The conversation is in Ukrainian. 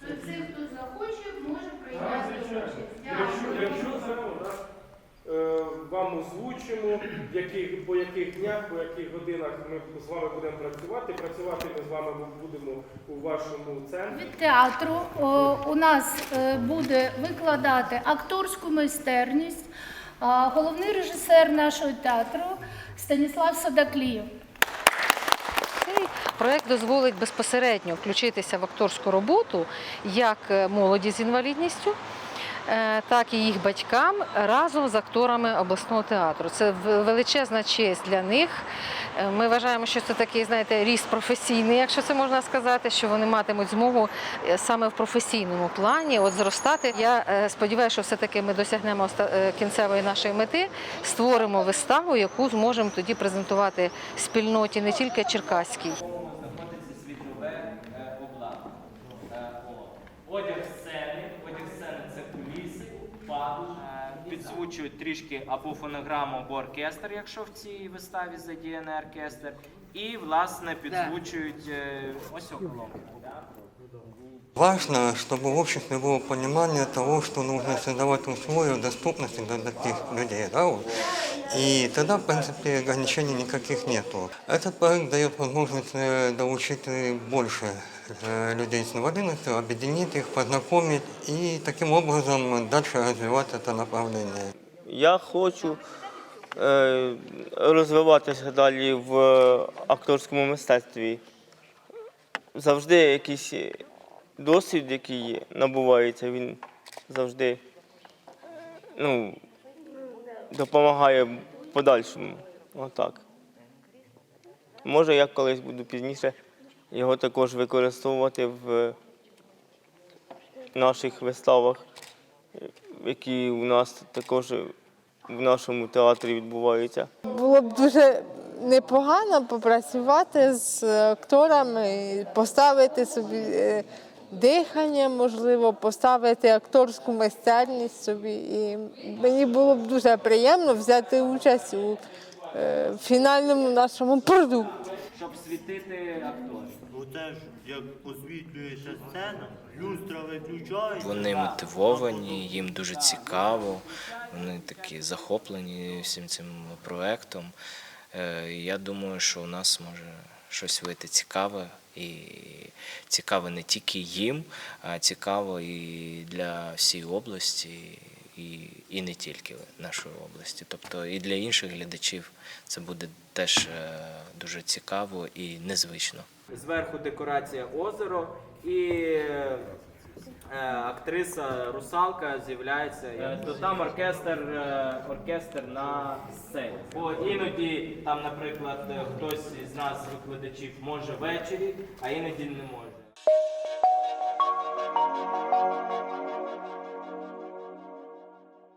Хто захоче, може прийняти участь. Якщо, зараз е, вам озвучимо, яких, по яких днях, по яких годинах ми з вами будемо працювати. Працювати ми з вами будемо у вашому центрі. Від театру о, у нас е, буде викладати акторську майстерність головний режисер нашого театру Станіслав Садаклієв. Цей проект дозволить безпосередньо включитися в акторську роботу як е, молоді з інвалідністю, так і їх батькам разом з акторами обласного театру. Це величезна честь для них. Е, Ми вважаємо, що це такий, знаєте, ріст професійний, якщо це можна сказати, що вони матимуть змогу е, саме в професійному плані от зростати. Я е, сподіваюся, що все-таки ми досягнемо е, кінцевої нашої мети, створимо виставу, яку зможемо тоді презентувати спільноті не тільки черкаській. Підзвучують трішки або фонограму, або оркестр, якщо в цій виставі задіяний оркестр. І, власне, підзвучують е, ось околонку. Важно, чтобы в обществе было понимание того, что нужно создавать условия доступности для таких людей. Да, вот. И тогда, в принципе, ограничений никаких нету. Этот проект дает возможность э, доучить э, больше э, людей с инвалидностью, объединить их, познакомить и таким образом дальше развивать это направление. Я хочу е, розвиватися далі в акторському мистецтві. Завжди якийсь досвід, який набувається, він завжди ну, допомагає подальшому. Отак. Може, я колись буду пізніше його також використовувати в наших виставах які у нас також в нашому театрі відбуваються. Було б дуже непогано попрацювати з акторами, поставити собі е, дихання, можливо, поставити акторську майстерність собі. І мені було б дуже приємно взяти участь у е, фінальному нашому продукті. Щоб світити акторів. Оце ж як освітлюється сцена, люстра виключається. Вони мотивовані, їм дуже цікаво, вони такі захоплені всім цим проектом. Е, Я думаю, що у нас може щось вийти цікаве і цікаве не тільки їм, а цікаво і для всієї області, і, і не тільки нашої області. Тобто і для інших глядачів це буде теж е, дуже цікаво і незвично. Зверху декорація озеро і е, актриса русалка з'являється. То там оркестр, е, оркестр на сцені. Бо іноді там, наприклад, хтось із нас, викладачів, може ввечері, а іноді не може.